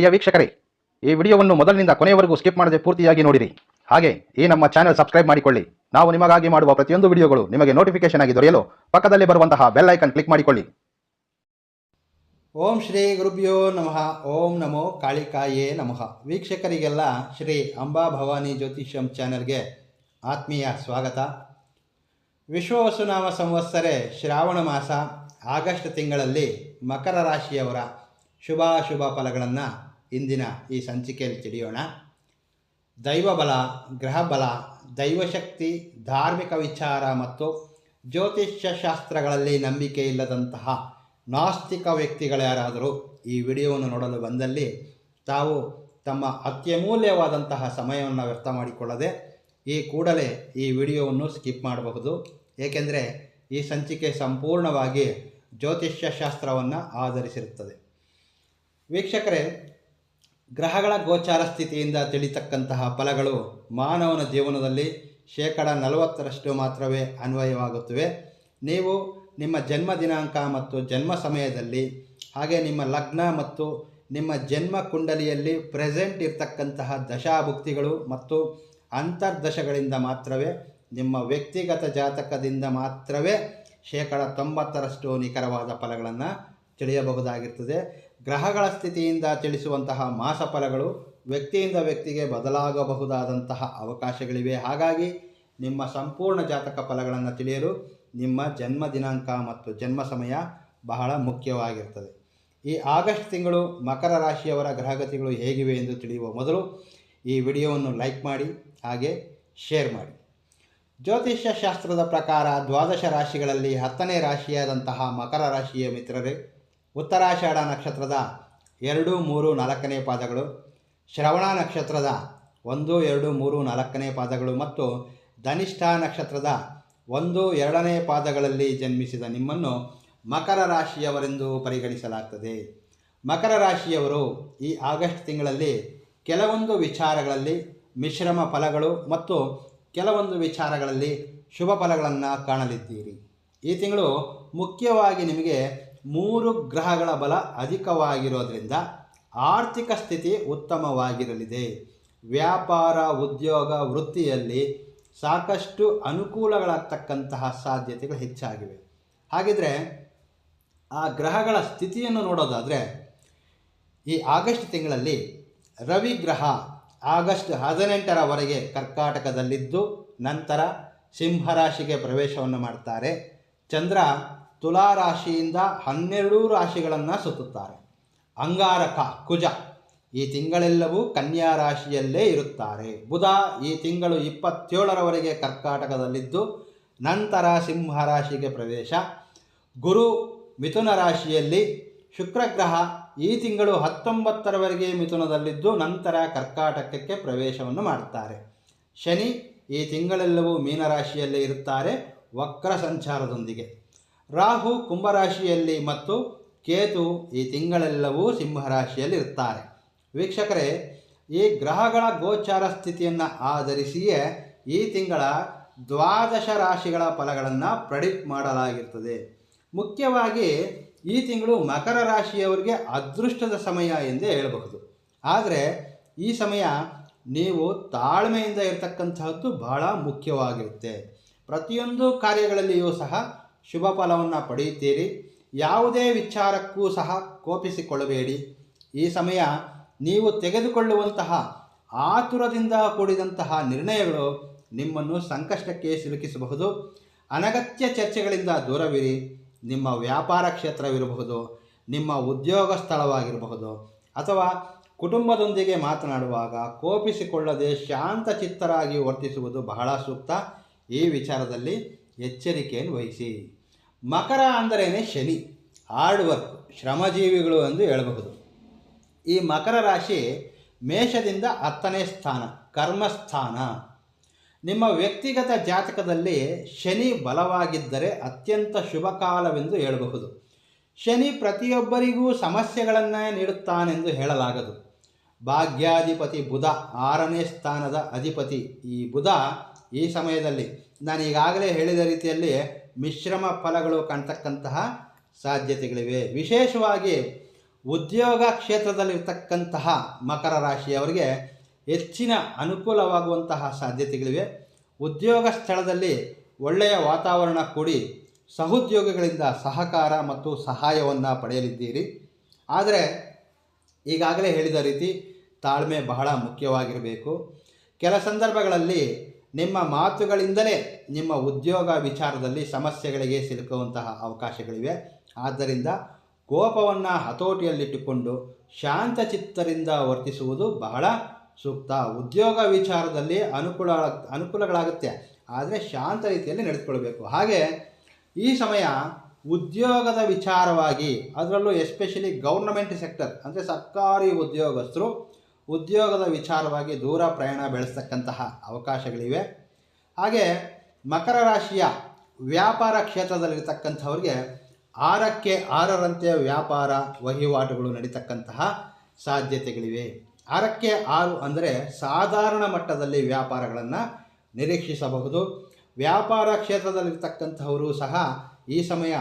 ಪ್ರಿಯ ವೀಕ್ಷಕರೇ, ಈ ವಿಡಿಯೋವನ್ನು ಮೊದಲಿನಿಂದ ಕೊನೆಯವರೆಗೂ ಸ್ಕಿಪ್ ಮಾಡದೆ ಪೂರ್ತಿಯಾಗಿ ನೋಡಿರಿ. ಹಾಗೆ, ಈ ನಮ್ಮ ಚಾನೆಲ್ ಸಬ್ಸ್ಕ್ರೈಬ್ ಮಾಡಿಕೊಳ್ಳಿ. ನಾವು ನಿಮಗಾಗಿ ಮಾಡುವ ಪ್ರತಿಯೊಂದು ವಿಡಿಯೋಗಳು ನಿಮಗೆ ನೋಟಿಫಿಕೇಶನ್ ಆಗಿ ದೊರೆಯಲು ಪಕ್ಕದಲ್ಲಿ ಬರುವಂತಹ ಬೆಲ್ ಐಕನ್ ಕ್ಲಿಕ್ ಮಾಡಿಕೊಳ್ಳಿ. ಓಂ ಶ್ರೀ ಗುರುಭ್ಯೋ ನಮಃ. ಓಂ ನಮೋ ಕಾಳಿಕಾಯೇ ನಮಃ. ವೀಕ್ಷಕರಿಗೆಲ್ಲ ಶ್ರೀ ಅಂಬಾ ಭವಾನಿ ಜ್ಯೋತಿಷ್ಯಂ ಚಾನೆಲ್ಗೆ ಆತ್ಮೀಯ ಸ್ವಾಗತ. ವಿಶ್ವವಸುನಾಮ ಸಂವತ್ಸರೆ ಶ್ರಾವಣ ಮಾಸ, ಆಗಸ್ಟ್ ತಿಂಗಳಲ್ಲಿ ಮಕರ ರಾಶಿಯವರ ಶುಭಾಶುಭ ಫಲಗಳನ್ನು ಇಂದಿನ ಈ ಸಂಚಿಕೆಯಲ್ಲಿ ತಿಳಿಯೋಣ. ದೈವಬಲ, ಗ್ರಹಬಲ, ದೈವಶಕ್ತಿ, ಧಾರ್ಮಿಕ ವಿಚಾರ ಮತ್ತು ಜ್ಯೋತಿಷ್ಯ ಶಾಸ್ತ್ರಗಳಲ್ಲಿ ನಂಬಿಕೆ ಇಲ್ಲದಂತಹ ನಾಸ್ತಿಕ ವ್ಯಕ್ತಿಗಳ್ಯಾರಾದರೂ ಈ ವಿಡಿಯೋವನ್ನು ನೋಡಲು ಬಂದಲ್ಲಿ ತಾವು ತಮ್ಮ ಅತ್ಯಮೂಲ್ಯವಾದಂತಹ ಸಮಯವನ್ನು ವ್ಯರ್ಥ ಮಾಡಿಕೊಳ್ಳದೆ ಈ ಕೂಡಲೇ ಈ ವಿಡಿಯೋವನ್ನು ಸ್ಕಿಪ್ ಮಾಡಬಹುದು. ಏಕೆಂದರೆ ಈ ಸಂಚಿಕೆ ಸಂಪೂರ್ಣವಾಗಿ ಜ್ಯೋತಿಷ್ಯ ಶಾಸ್ತ್ರವನ್ನು ಆಧರಿಸಿರುತ್ತದೆ. ವೀಕ್ಷಕರೇ ಗ್ರಹಗಳ ಗೋಚಾರ ಸ್ಥಿತಿಯಿಂದ ತಿಳಿತಕ್ಕಂತಹ ಫಲಗಳು ಮಾನವನ ಜೀವನದಲ್ಲಿ ಶೇಕಡ ನಲವತ್ತರಷ್ಟು ಮಾತ್ರವೇ ಅನ್ವಯವಾಗುತ್ತವೆ. ನೀವು ನಿಮ್ಮ ಜನ್ಮ ದಿನಾಂಕ ಮತ್ತು ಜನ್ಮ ಸಮಯದಲ್ಲಿ, ಹಾಗೆ ನಿಮ್ಮ ಲಗ್ನ ಮತ್ತು ನಿಮ್ಮ ಜನ್ಮ ಕುಂಡಲಿಯಲ್ಲಿ ಪ್ರೆಸೆಂಟ್ ಇರತಕ್ಕಂತಹ ದಶಾಭುಕ್ತಿಗಳು ಮತ್ತು ಅಂತರ್ದಶಗಳಿಂದ ಮಾತ್ರವೇ, ನಿಮ್ಮ ವ್ಯಕ್ತಿಗತ ಜಾತಕದಿಂದ ಮಾತ್ರವೇ ಶೇಕಡ ತೊಂಬತ್ತರಷ್ಟು ನಿಖರವಾದ ಫಲಗಳನ್ನು ತಿಳಿಯಬಹುದಾಗಿರ್ತದೆ. ಗ್ರಹಗಳ ಸ್ಥಿತಿಯಿಂದ ತಿಳಿಸುವಂತಹ ಮಾಸ ಫಲಗಳು ವ್ಯಕ್ತಿಯಿಂದ ವ್ಯಕ್ತಿಗೆ ಬದಲಾಗಬಹುದಾದಂತಹ ಅವಕಾಶಗಳಿವೆ. ಹಾಗಾಗಿ ನಿಮ್ಮ ಸಂಪೂರ್ಣ ಜಾತಕ ಫಲಗಳನ್ನು ತಿಳಿಯಲು ನಿಮ್ಮ ಜನ್ಮ ದಿನಾಂಕ ಮತ್ತು ಜನ್ಮ ಸಮಯ ಬಹಳ ಮುಖ್ಯವಾಗಿರ್ತದೆ. ಈ ಆಗಸ್ಟ್ ತಿಂಗಳು ಮಕರ ರಾಶಿಯವರ ಗ್ರಹಗತಿಗಳು ಹೇಗಿವೆ ಎಂದು ತಿಳಿಯುವ ಮೊದಲು ಈ ವಿಡಿಯೋವನ್ನು ಲೈಕ್ ಮಾಡಿ, ಹಾಗೆ ಶೇರ್ ಮಾಡಿ. ಜ್ಯೋತಿಷ್ಯ ಶಾಸ್ತ್ರದ ಪ್ರಕಾರ ದ್ವಾದಶ ರಾಶಿಗಳಲ್ಲಿ ಹತ್ತನೇ ರಾಶಿಯಾದಂತಹ ಮಕರ ರಾಶಿಯ ಮಿತ್ರರೇ ಉತ್ತರಾಷಾಢ ನಕ್ಷತ್ರದ ಎರಡು, ಮೂರು, ನಾಲ್ಕನೇ ಪಾದಗಳು, ಶ್ರವಣ ನಕ್ಷತ್ರದ ಒಂದು, ಎರಡು, ಮೂರು, ನಾಲ್ಕನೇ ಪಾದಗಳು ಮತ್ತು ಧನಿಷ್ಠ ನಕ್ಷತ್ರದ ಒಂದು, ಎರಡನೇ ಪಾದಗಳಲ್ಲಿ ಜನ್ಮಿಸಿದ ನಿಮ್ಮನ್ನು ಮಕರ ರಾಶಿಯವರೆಂದು ಪರಿಗಣಿಸಲಾಗ್ತದೆ. ಮಕರ ರಾಶಿಯವರು ಈ ಆಗಸ್ಟ್ ತಿಂಗಳಲ್ಲಿ ಕೆಲವೊಂದು ವಿಚಾರಗಳಲ್ಲಿ ಮಿಶ್ರಮ ಫಲಗಳು ಮತ್ತು ಕೆಲವೊಂದು ವಿಚಾರಗಳಲ್ಲಿ ಶುಭ ಫಲಗಳನ್ನು ಕಾಣಲಿದ್ದೀರಿ. ಈ ತಿಂಗಳು ಮುಖ್ಯವಾಗಿ ನಿಮಗೆ ಮೂರು ಗ್ರಹಗಳ ಬಲ ಅಧಿಕವಾಗಿರೋದ್ರಿಂದ ಆರ್ಥಿಕ ಸ್ಥಿತಿ ಉತ್ತಮವಾಗಿರಲಿದೆ. ವ್ಯಾಪಾರ, ಉದ್ಯೋಗ, ವೃತ್ತಿಯಲ್ಲಿ ಸಾಕಷ್ಟು ಅನುಕೂಲಗಳಾಗ್ತಕ್ಕಂತಹ ಸಾಧ್ಯತೆಗಳು ಹೆಚ್ಚಾಗಿವೆ. ಹಾಗಿದ್ರೆ ಆ ಗ್ರಹಗಳ ಸ್ಥಿತಿಯನ್ನು ನೋಡೋದಾದರೆ, ಈ ಆಗಸ್ಟ್ ತಿಂಗಳಲ್ಲಿ ರವಿ ಗ್ರಹ ಆಗಸ್ಟ್ ಹದಿನೆಂಟರವರೆಗೆ ಕರ್ಕಾಟಕದಲ್ಲಿದ್ದು, ನಂತರ ಸಿಂಹರಾಶಿಗೆ ಪ್ರವೇಶವನ್ನು ಮಾಡ್ತಾರೆ. ಚಂದ್ರ ತುಲಾ ರಾಶಿಯಿಂದ ಹನ್ನೆರಡು ರಾಶಿಗಳನ್ನು ಸುತ್ತುತ್ತಾರೆ. ಅಂಗಾರಕ, ಕುಜ, ಈ ತಿಂಗಳೆಲ್ಲವೂ ಕನ್ಯಾ ರಾಶಿಯಲ್ಲೇ ಇರುತ್ತಾರೆ. ಬುಧ ಈ ತಿಂಗಳು ಇಪ್ಪತ್ತೇಳರವರೆಗೆ ಕರ್ಕಾಟಕದಲ್ಲಿದ್ದು, ನಂತರ ಸಿಂಹ ರಾಶಿಗೆ ಪ್ರವೇಶ. ಗುರು ಮಿಥುನ ರಾಶಿಯಲ್ಲಿ ಶುಕ್ರಗ್ರಹ ಈ ತಿಂಗಳು ಹತ್ತೊಂಬತ್ತರವರೆಗೆ ಮಿಥುನದಲ್ಲಿದ್ದು, ನಂತರ ಕರ್ಕಾಟಕಕ್ಕೆ ಪ್ರವೇಶವನ್ನು ಮಾಡುತ್ತಾರೆ ಶನಿ ಈ ತಿಂಗಳೆಲ್ಲವೂ ಮೀನರಾಶಿಯಲ್ಲೇ ಇರುತ್ತಾರೆ, ವಕ್ರ ಸಂಚಾರದೊಂದಿಗೆ. ರಾಹು ಕುಂಭರಾಶಿಯಲ್ಲಿ ಮತ್ತು ಕೇತು ಈ ತಿಂಗಳೆಲ್ಲವೂ ಸಿಂಹರಾಶಿಯಲ್ಲಿ ಇರುತ್ತಾರೆ ವೀಕ್ಷಕರೇ, ಈ ಗ್ರಹಗಳ ಗೋಚಾರ ಸ್ಥಿತಿಯನ್ನು ಆಧರಿಸಿಯೇ ಈ ತಿಂಗಳ ದ್ವಾದಶ ರಾಶಿಗಳ ಫಲಗಳನ್ನು ಪ್ರಡಿಕ್ಟ್ ಮಾಡಲಾಗಿರ್ತದೆ. ಮುಖ್ಯವಾಗಿ ಈ ತಿಂಗಳು ಮಕರ ರಾಶಿಯವರಿಗೆ ಅದೃಷ್ಟದ ಸಮಯ ಎಂದೇ ಹೇಳಬಹುದು. ಆದರೆ ಈ ಸಮಯ ನೀವು ತಾಳ್ಮೆಯಿಂದ ಇರತಕ್ಕಂತಹದ್ದು ಬಹಳ ಮುಖ್ಯವಾಗಿರುತ್ತೆ. ಪ್ರತಿಯೊಂದು ಕಾರ್ಯಗಳಲ್ಲಿಯೂ ಸಹ ಶುಭ ಫಲವನ್ನು ಪಡೆಯುತ್ತೀರಿ. ಯಾವುದೇ ವಿಚಾರಕ್ಕೂ ಸಹ ಕೋಪಿಸಿಕೊಳ್ಳಬೇಡಿ. ಈ ಸಮಯ ನೀವು ತೆಗೆದುಕೊಳ್ಳುವಂತಹ ಆತುರದಿಂದ ಕೂಡಿದಂತಹ ನಿರ್ಣಯಗಳು ನಿಮ್ಮನ್ನು ಸಂಕಷ್ಟಕ್ಕೆ ಸಿಲುಕಿಸಬಹುದು. ಅನಗತ್ಯ ಚರ್ಚೆಗಳಿಂದ ದೂರವಿರಿ. ನಿಮ್ಮ ವ್ಯಾಪಾರ ಕ್ಷೇತ್ರವಿರಬಹುದು. ನಿಮ್ಮ ಉದ್ಯೋಗ ಸ್ಥಳವಾಗಿರಬಹುದು. ಅಥವಾ ಕುಟುಂಬದೊಂದಿಗೆ ಮಾತನಾಡುವಾಗ ಕೋಪಿಸಿಕೊಳ್ಳದೆ ಶಾಂತಚಿತ್ತರಾಗಿ ವರ್ತಿಸುವುದು ಬಹಳ ಸೂಕ್ತ. ಈ ವಿಚಾರದಲ್ಲಿ ಎಚ್ಚರಿಕೆಯನ್ನು ವಹಿಸಿ. ಮಕರ ಅಂದರೇನೆ ಶನಿ, ಹಾರ್ಡ್ ವರ್ಕ್, ಶ್ರಮಜೀವಿಗಳು ಎಂದು ಹೇಳಬಹುದು. ಈ ಮಕರ ರಾಶಿ ಮೇಷದಿಂದ ಹತ್ತನೇ ಸ್ಥಾನ, ಕರ್ಮಸ್ಥಾನ. ನಿಮ್ಮ ವ್ಯಕ್ತಿಗತ ಜಾತಕದಲ್ಲಿ ಶನಿ ಬಲವಾಗಿದ್ದರೆ ಅತ್ಯಂತ ಶುಭ ಕಾಲವೆಂದು ಹೇಳಬಹುದು. ಶನಿ ಪ್ರತಿಯೊಬ್ಬರಿಗೂ ಸಮಸ್ಯೆಗಳನ್ನೇ ನೀಡುತ್ತಾನೆಂದು ಹೇಳಲಾಗದು. ಭಾಗ್ಯಾಧಿಪತಿ ಬುಧ ಆರನೇ ಸ್ಥಾನದ ಅಧಿಪತಿ. ಈ ಬುಧ ಈ ಸಮಯದಲ್ಲಿ ನಾನು ಈಗಾಗಲೇ ಹೇಳಿದ ರೀತಿಯಲ್ಲಿ ಮಿಶ್ರಮ ಫಲಗಳು ಕಾಣ್ತಕ್ಕಂತಹ ಸಾಧ್ಯತೆಗಳಿವೆ. ವಿಶೇಷವಾಗಿ ಉದ್ಯೋಗ ಕ್ಷೇತ್ರದಲ್ಲಿರ್ತಕ್ಕಂತಹ ಮಕರ ರಾಶಿಯವರಿಗೆ ಹೆಚ್ಚಿನ ಅನುಕೂಲವಾಗುವಂತಹ ಸಾಧ್ಯತೆಗಳಿವೆ. ಉದ್ಯೋಗ ಸ್ಥಳದಲ್ಲಿ ಒಳ್ಳೆಯ ವಾತಾವರಣ ಕೂಡಿ ಸಹೋದ್ಯೋಗಿಗಳಿಂದ ಸಹಕಾರ ಮತ್ತು ಸಹಾಯವನ್ನು ಪಡೆಯಲಿದ್ದೀರಿ. ಆದರೆ ಈಗಾಗಲೇ ಹೇಳಿದ ರೀತಿ ತಾಳ್ಮೆ ಬಹಳ ಮುಖ್ಯವಾಗಿರಬೇಕು. ಕೆಲ ಸಂದರ್ಭಗಳಲ್ಲಿ ನಿಮ್ಮ ಮಾತುಗಳಿಂದಲೇ ನಿಮ್ಮ ಉದ್ಯೋಗ ವಿಚಾರದಲ್ಲಿ ಸಮಸ್ಯೆಗಳಿಗೆ ಸಿಲುಕುವಂತಹ ಅವಕಾಶಗಳಿವೆ. ಆದ್ದರಿಂದ ಕೋಪವನ್ನು ಹತೋಟಿಯಲ್ಲಿಟ್ಟುಕೊಂಡು ಶಾಂತಚಿತ್ತರಿಂದ ವರ್ತಿಸುವುದು ಬಹಳ ಸೂಕ್ತ. ಉದ್ಯೋಗ ವಿಚಾರದಲ್ಲಿ ಅನುಕೂಲ, ಅನುಕೂಲಗಳಾಗುತ್ತೆ. ಆದರೆ ಶಾಂತ ರೀತಿಯಲ್ಲಿ ನಡೆದುಕೊಳ್ಬೇಕು. ಹಾಗೆ ಈ ಸಮಯ ಉದ್ಯೋಗದ ವಿಚಾರವಾಗಿ ಅದರಲ್ಲೂ ಎಸ್ಪೆಷಲಿ ಗೌರ್ನಮೆಂಟ್ ಸೆಕ್ಟರ್ ಅಂದರೆ ಸರ್ಕಾರಿ ಉದ್ಯೋಗಸ್ಥರು ಉದ್ಯೋಗದ ವಿಚಾರವಾಗಿ ದೂರ ಪ್ರಯಾಣ ಬೆಳೆಸ್ತಕ್ಕಂತಹ ಅವಕಾಶಗಳಿವೆ. ಹಾಗೆ ಮಕರ ರಾಶಿಯ ವ್ಯಾಪಾರ ಕ್ಷೇತ್ರದಲ್ಲಿರ್ತಕ್ಕಂಥವ್ರಿಗೆ ಆರಕ್ಕೆ ಆರರಂತೆ ವ್ಯಾಪಾರ ವಹಿವಾಟುಗಳು ನಡೀತಕ್ಕಂತಹ ಸಾಧ್ಯತೆಗಳಿವೆ. ಆರಕ್ಕೆ ಆರು ಅಂದರೆ ಸಾಧಾರಣ ಮಟ್ಟದಲ್ಲಿ ವ್ಯಾಪಾರಗಳನ್ನು ನಿರೀಕ್ಷಿಸಬಹುದು. ವ್ಯಾಪಾರ ಕ್ಷೇತ್ರದಲ್ಲಿರ್ತಕ್ಕಂಥವರು ಸಹ ಈ ಸಮಯ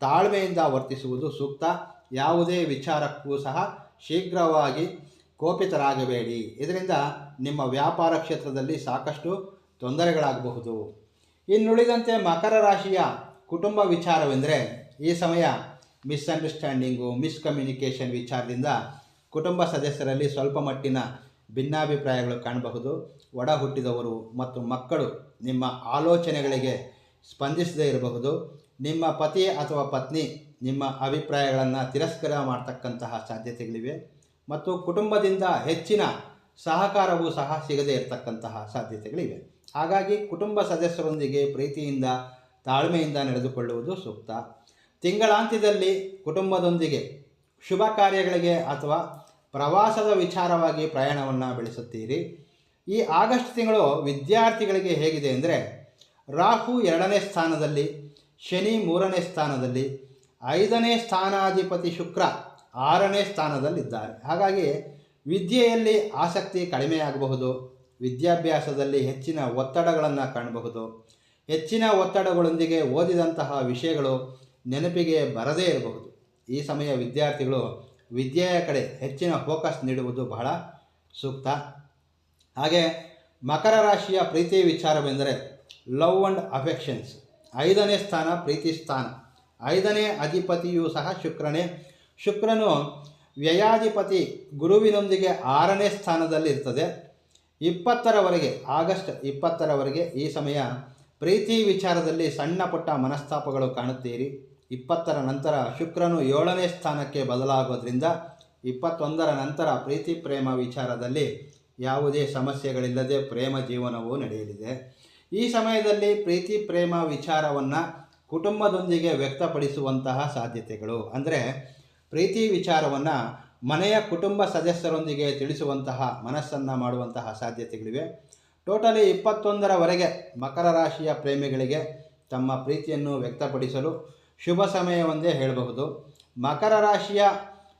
ತಾಳ್ಮೆಯಿಂದ ವರ್ತಿಸುವುದು ಸೂಕ್ತ. ಯಾವುದೇ ವಿಚಾರಕ್ಕೂ ಸಹ ಶೀಘ್ರವಾಗಿ ಕೋಪಿತರಾಗಬೇಡಿ. ಇದರಿಂದ ನಿಮ್ಮ ವ್ಯಾಪಾರ ಕ್ಷೇತ್ರದಲ್ಲಿ ಸಾಕಷ್ಟು ತೊಂದರೆಗಳಾಗಬಹುದು. ಇನ್ನುಳಿದಂತೆ ಮಕರ ರಾಶಿಯ ಕುಟುಂಬ ವಿಚಾರವೆಂದರೆ, ಈ ಸಮಯ ಮಿಸ್ಅಂಡರ್ಸ್ಟ್ಯಾಂಡಿಂಗು, ಮಿಸ್ಕಮ್ಯುನಿಕೇಷನ್ ವಿಚಾರದಿಂದ ಕುಟುಂಬ ಸದಸ್ಯರಲ್ಲಿ ಸ್ವಲ್ಪ ಮಟ್ಟಿನ ಭಿನ್ನಾಭಿಪ್ರಾಯಗಳು ಕಾಣಬಹುದು. ಒಡ ಹುಟ್ಟಿದವರು ಮತ್ತು ಮಕ್ಕಳು ನಿಮ್ಮ ಆಲೋಚನೆಗಳಿಗೆ ಸ್ಪಂದಿಸದೇ ಇರಬಹುದು. ನಿಮ್ಮ ಪತಿ ಅಥವಾ ಪತ್ನಿ ನಿಮ್ಮ ಅಭಿಪ್ರಾಯಗಳನ್ನು ತಿರಸ್ಕಾರ ಮಾಡ್ತಕ್ಕಂತಹ ಸಾಧ್ಯತೆಗಳಿವೆ. ಮತ್ತು ಕುಟುಂಬದಿಂದ ಹೆಚ್ಚಿನ ಸಹಕಾರವೂ ಸಹ ಸಿಗದೇ ಇರತಕ್ಕಂತಹ ಸಾಧ್ಯತೆಗಳಿವೆ. ಹಾಗಾಗಿ ಕುಟುಂಬ ಸದಸ್ಯರೊಂದಿಗೆ ಪ್ರೀತಿಯಿಂದ, ತಾಳ್ಮೆಯಿಂದ ನಡೆದುಕೊಳ್ಳುವುದು ಸೂಕ್ತ. ತಿಂಗಳಾಂತ್ಯದಲ್ಲಿ ಕುಟುಂಬದೊಂದಿಗೆ ಶುಭ ಕಾರ್ಯಗಳಿಗೆ ಅಥವಾ ಪ್ರವಾಸದ ವಿಚಾರವಾಗಿ ಪ್ರಯಾಣವನ್ನು ಬೆಳೆಸುತ್ತೀರಿ. ಈ ಆಗಸ್ಟ್ ತಿಂಗಳು ವಿದ್ಯಾರ್ಥಿಗಳಿಗೆ ಹೇಗಿದೆ ಅಂದರೆ, ರಾಹು ಎರಡನೇ ಸ್ಥಾನದಲ್ಲಿ, ಶನಿ ಮೂರನೇ ಸ್ಥಾನದಲ್ಲಿ, ಐದನೇ ಸ್ಥಾನಾಧಿಪತಿ ಶುಕ್ರ ಆರನೇ ಸ್ಥಾನದಲ್ಲಿದ್ದಾರೆ. ಹಾಗಾಗಿ ವಿದ್ಯೆಯಲ್ಲಿ ಆಸಕ್ತಿ ಕಡಿಮೆಯಾಗಬಹುದು, ವಿದ್ಯಾಭ್ಯಾಸದಲ್ಲಿ ಹೆಚ್ಚಿನ ಒತ್ತಡಗಳನ್ನು ಕಾಣಬಹುದು. ಹೆಚ್ಚಿನ ಒತ್ತಡಗಳೊಂದಿಗೆ ಓದಿದಂತಹ ವಿಷಯಗಳು ನೆನಪಿಗೆ ಬರದೇ ಇರಬಹುದು. ಈ ಸಮಯ ವಿದ್ಯಾರ್ಥಿಗಳು ವಿದ್ಯೆಯ ಕಡೆ ಹೆಚ್ಚಿನ ಫೋಕಸ್ ನೀಡುವುದು ಬಹಳ ಸೂಕ್ತ. ಹಾಗೆ ಮಕರ ರಾಶಿಯ ಪ್ರೀತಿ ವಿಚಾರವೆಂದರೆ ಲವ್ ಅಂಡ್ ಅಫೆಕ್ಷನ್ಸ್. ಐದನೇ ಸ್ಥಾನ ಪ್ರೀತಿ ಸ್ಥಾನ. ಐದನೇ ಅಧಿಪತಿಯೂ ಸಹ ಶುಕ್ರನೇ ಶುಕ್ರನು ವ್ಯಯಾಧಿಪತಿ ಗುರುವಿನೊಂದಿಗೆ ಆರನೇ ಸ್ಥಾನದಲ್ಲಿ ಇರ್ತದೆ ಇಪ್ಪತ್ತರವರೆಗೆ, ಆಗಸ್ಟ್ ಇಪ್ಪತ್ತರವರೆಗೆ ಈ ಸಮಯ ಪ್ರೀತಿ ವಿಚಾರದಲ್ಲಿ ಸಣ್ಣ ಪುಟ್ಟ ಮನಸ್ತಾಪಗಳು ಕಾಣುತ್ತೀರಿ. ಇಪ್ಪತ್ತರ ನಂತರ ಶುಕ್ರನು ಏಳನೇ ಸ್ಥಾನಕ್ಕೆ ಬದಲಾಗೋದ್ರಿಂದ ಇಪ್ಪತ್ತೊಂದರ ನಂತರ ಪ್ರೀತಿ ಪ್ರೇಮ ವಿಚಾರದಲ್ಲಿ ಯಾವುದೇ ಸಮಸ್ಯೆಗಳಿಲ್ಲದೆ ಪ್ರೇಮ ಜೀವನವು ನಡೆಯಲಿದೆ. ಈ ಸಮಯದಲ್ಲಿ ಪ್ರೀತಿ ಪ್ರೇಮ ವಿಚಾರವನ್ನು ಕುಟುಂಬದೊಂದಿಗೆ ವ್ಯಕ್ತಪಡಿಸುವಂತಹ ಸಾಧ್ಯತೆಗಳು. ಅಂದರೆ ಪ್ರೀತಿ ವಿಚಾರವನ್ನು ಮನೆಯ ಕುಟುಂಬ ಸದಸ್ಯರೊಂದಿಗೆ ತಿಳಿಸುವಂತಹ, ಮನಸ್ಸನ್ನು ಮಾಡುವಂತಹ ಸಾಧ್ಯತೆಗಳಿವೆ. ಟೋಟಲಿ ಇಪ್ಪತ್ತೊಂದರವರೆಗೆ ಮಕರ ರಾಶಿಯ ಪ್ರೇಮಿಗಳಿಗೆ ತಮ್ಮ ಪ್ರೀತಿಯನ್ನು ವ್ಯಕ್ತಪಡಿಸಲು ಶುಭ ಸಮಯವೊಂದೇ ಹೇಳಬಹುದು. ಮಕರ ರಾಶಿಯ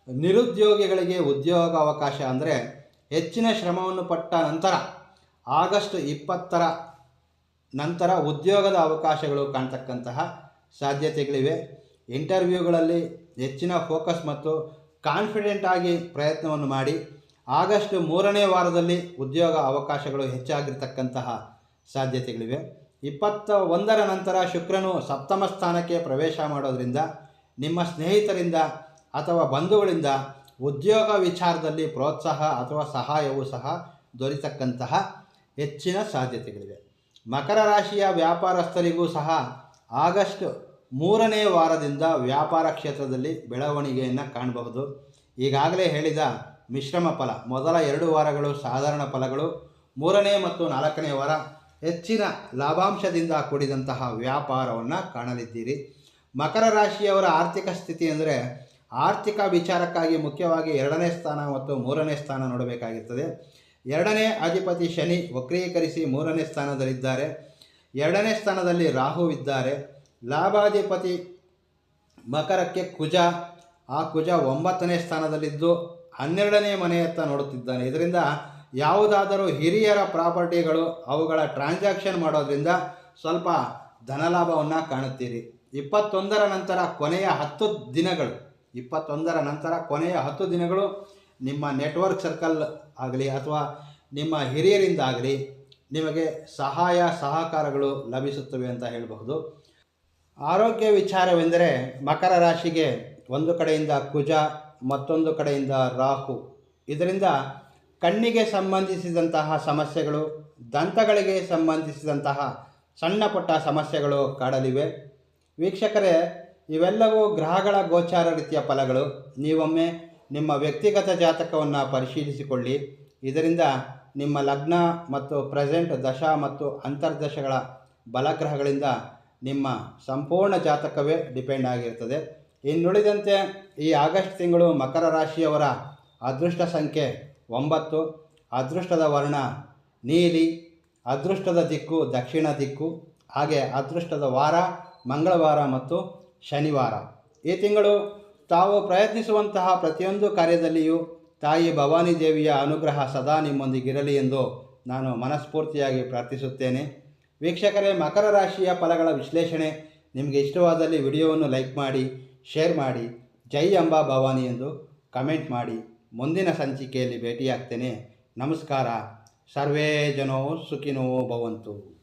ನಿರುದ್ಯೋಗಿಗಳಿಗೆ ಉದ್ಯೋಗ ಅವಕಾಶ ಅಂದರೆ ಹೆಚ್ಚಿನ ಶ್ರಮವನ್ನು ಪಟ್ಟ ನಂತರ ಆಗಸ್ಟ್ ಇಪ್ಪತ್ತರ ನಂತರ ಉದ್ಯೋಗದ ಅವಕಾಶಗಳು ಕಾಣ್ತಕ್ಕಂತಹ ಸಾಧ್ಯತೆಗಳಿವೆ. ಇಂಟರ್ವ್ಯೂಗಳಲ್ಲಿ ಹೆಚ್ಚಿನ ಫೋಕಸ್ ಮತ್ತು ಕಾನ್ಫಿಡೆಂಟ್ ಆಗಿ ಪ್ರಯತ್ನವನ್ನು ಮಾಡಿ ಆಗಸ್ಟ್ ಮೂರನೇ ವಾರದಲ್ಲಿ ಉದ್ಯೋಗ ಅವಕಾಶಗಳು ಹೆಚ್ಚಾಗಿರ್ತಕ್ಕಂತಹ ಸಾಧ್ಯತೆಗಳಿವೆ. ಇಪ್ಪತ್ತ ಒಂದರ ನಂತರ ಶುಕ್ರನು ಸಪ್ತಮ ಸ್ಥಾನಕ್ಕೆ ಪ್ರವೇಶ ಮಾಡೋದರಿಂದ ನಿಮ್ಮ ಸ್ನೇಹಿತರಿಂದ ಅಥವಾ ಬಂಧುಗಳಿಂದ ಉದ್ಯೋಗ ವಿಚಾರದಲ್ಲಿ ಪ್ರೋತ್ಸಾಹ ಅಥವಾ ಸಹಾಯವೂ ಸಹ ದೊರೆತಕ್ಕಂತಹ ಹೆಚ್ಚಿನ ಸಾಧ್ಯತೆಗಳಿವೆ. ಮಕರ ರಾಶಿಯ ವ್ಯಾಪಾರಸ್ಥರಿಗೂ ಸಹ ಆಗಸ್ಟ್ ಮೂರನೇ ವಾರದಿಂದ ವ್ಯಾಪಾರ ಕ್ಷೇತ್ರದಲ್ಲಿ ಬೆಳವಣಿಗೆಯನ್ನು ಕಾಣಬಹುದು. ಈಗಾಗಲೇ ಹೇಳಿದ ಮಿಶ್ರಮ ಫಲ, ಮೊದಲ ಎರಡು ವಾರಗಳು ಸಾಧಾರಣ ಫಲಗಳು, ಮೂರನೇ ಮತ್ತು ನಾಲ್ಕನೇ ವಾರ ಹೆಚ್ಚಿನ ಲಾಭಾಂಶದಿಂದ ಕೂಡಿದಂತಹ ವ್ಯಾಪಾರವನ್ನು ಕಾಣಲಿದ್ದೀರಿ. ಮಕರ ರಾಶಿಯವರ ಆರ್ಥಿಕ ಸ್ಥಿತಿ ಅಂದರೆ ಆರ್ಥಿಕ ವಿಚಾರಕ್ಕಾಗಿ ಮುಖ್ಯವಾಗಿ ಎರಡನೇ ಸ್ಥಾನ ಮತ್ತು ಮೂರನೇ ಸ್ಥಾನ ನೋಡಬೇಕಾಗಿರ್ತದೆ. ಎರಡನೇ ಅಧಿಪತಿ ಶನಿ ವಕ್ರೀಕರಿಸಿ ಮೂರನೇ ಸ್ಥಾನದಲ್ಲಿದ್ದಾರೆ. ಎರಡನೇ ಸ್ಥಾನದಲ್ಲಿ ರಾಹು ಇದ್ದಾರೆ. ಲಾಭಾಧಿಪತಿ ಮಕರಕ್ಕೆ ಕುಜ. ಆ ಕುಜ ಒಂಬತ್ತನೇ ಸ್ಥಾನದಲ್ಲಿದ್ದು ಹನ್ನೆರಡನೇ ಮನೆಯತ್ತ ನೋಡುತ್ತಿದ್ದಾನೆ. ಇದರಿಂದ ಯಾವುದಾದರೂ ಹಿರಿಯರ ಪ್ರಾಪರ್ಟಿಗಳು ಅವುಗಳ ಟ್ರಾನ್ಸಾಕ್ಷನ್ ಮಾಡೋದ್ರಿಂದ ಸ್ವಲ್ಪ ಧನಲಾಭವನ್ನು ಕಾಣುತ್ತೀರಿ. ಇಪ್ಪತ್ತೊಂದರ ನಂತರ ಕೊನೆಯ ಹತ್ತು ದಿನಗಳು. ಇಪ್ಪತ್ತೊಂದರ ನಂತರ ಕೊನೆಯ ಹತ್ತು ದಿನಗಳು ನಿಮ್ಮ ನೆಟ್ವರ್ಕ್ ಸರ್ಕಲ್ ಆಗಲಿ ಅಥವಾ ನಿಮ್ಮ ಹಿರಿಯರಿಂದ ಆಗಲಿ ನಿಮಗೆ ಸಹಾಯ ಸಹಕಾರಗಳು ಲಭಿಸುತ್ತವೆ ಅಂತ ಹೇಳಬಹುದು. ಆರೋಗ್ಯ ವಿಚಾರವೆಂದರೆ ಮಕರ ರಾಶಿಗೆ ಒಂದು ಕಡೆಯಿಂದ ಕುಜ, ಮತ್ತೊಂದು ಕಡೆಯಿಂದ ರಾಹು. ಇದರಿಂದ ಕಣ್ಣಿಗೆ ಸಂಬಂಧಿಸಿದಂತಹ ಸಮಸ್ಯೆಗಳು, ದಂತಗಳಿಗೆ ಸಂಬಂಧಿಸಿದಂತಹ ಸಣ್ಣ ಪುಟ್ಟ ಸಮಸ್ಯೆಗಳು ಕಾಡಲಿವೆ. ವೀಕ್ಷಕರೇ, ಇವೆಲ್ಲವೂ ಗ್ರಹಗಳ ಗೋಚಾರ ರೀತಿಯ ಫಲಗಳು. ನೀವೊಮ್ಮೆ ನಿಮ್ಮ ವ್ಯಕ್ತಿಗತ ಜಾತಕವನ್ನು ಪರಿಶೀಲಿಸಿಕೊಳ್ಳಿ. ಇದರಿಂದ ನಿಮ್ಮ ಲಗ್ನ ಮತ್ತು ಪ್ರೆಸೆಂಟ್ ದಶ ಮತ್ತು ಅಂತರ್ದಶಗಳ ಬಲಗ್ರಹಗಳಿಂದ ನಿಮ್ಮ ಸಂಪೂರ್ಣ ಜಾತಕವೇ ಡಿಪೆಂಡ್ ಆಗಿರ್ತದೆ. ಇನ್ನುಳಿದಂತೆ ಈ ಆಗಸ್ಟ್ ತಿಂಗಳು ಮಕರ ರಾಶಿಯವರ ಅದೃಷ್ಟ ಸಂಖ್ಯೆ ಒಂಬತ್ತು. ಅದೃಷ್ಟದ ವರ್ಣ ನೀಲಿ. ಅದೃಷ್ಟದ ದಿಕ್ಕು ದಕ್ಷಿಣ ದಿಕ್ಕು. ಹಾಗೆ ಅದೃಷ್ಟದ ವಾರ ಮಂಗಳವಾರ ಮತ್ತು ಶನಿವಾರ. ಈ ತಿಂಗಳು ತಾವು ಪ್ರಯತ್ನಿಸುವಂತಹ ಪ್ರತಿಯೊಂದು ಕಾರ್ಯದಲ್ಲಿಯೂ ತಾಯಿ ಭವಾನಿ ದೇವಿಯ ಅನುಗ್ರಹ ಸದಾ ನಿಮ್ಮೊಂದಿಗಿರಲಿ ಎಂದು ನಾನು ಮನಸ್ಫೂರ್ತಿಯಾಗಿ ಪ್ರಾರ್ಥಿಸುತ್ತೇನೆ. ವೀಕ್ಷಕರೇ, ಮಕರ ರಾಶಿಯ ಫಲಗಳ ವಿಶ್ಲೇಷಣೆ. ನಿಮಗೆ ಇಷ್ಟವಾದಲ್ಲಿ ವಿಡಿಯೋವನ್ನು ಲೈಕ್ ಮಾಡಿ, ಶೇರ್ ಮಾಡಿ, ಜೈ ಅಂಬಾ ಭವಾನಿ ಎಂದು ಕಮೆಂಟ್ ಮಾಡಿ. ಮುಂದಿನ ಸಂಚಿಕೆಯಲ್ಲಿ ಭೇಟಿಯಾಗ್ತೇನೆ. ನಮಸ್ಕಾರ. ಸರ್ವೇ ಜನೋ ಸುಖಿನೋ ಭವಂತು.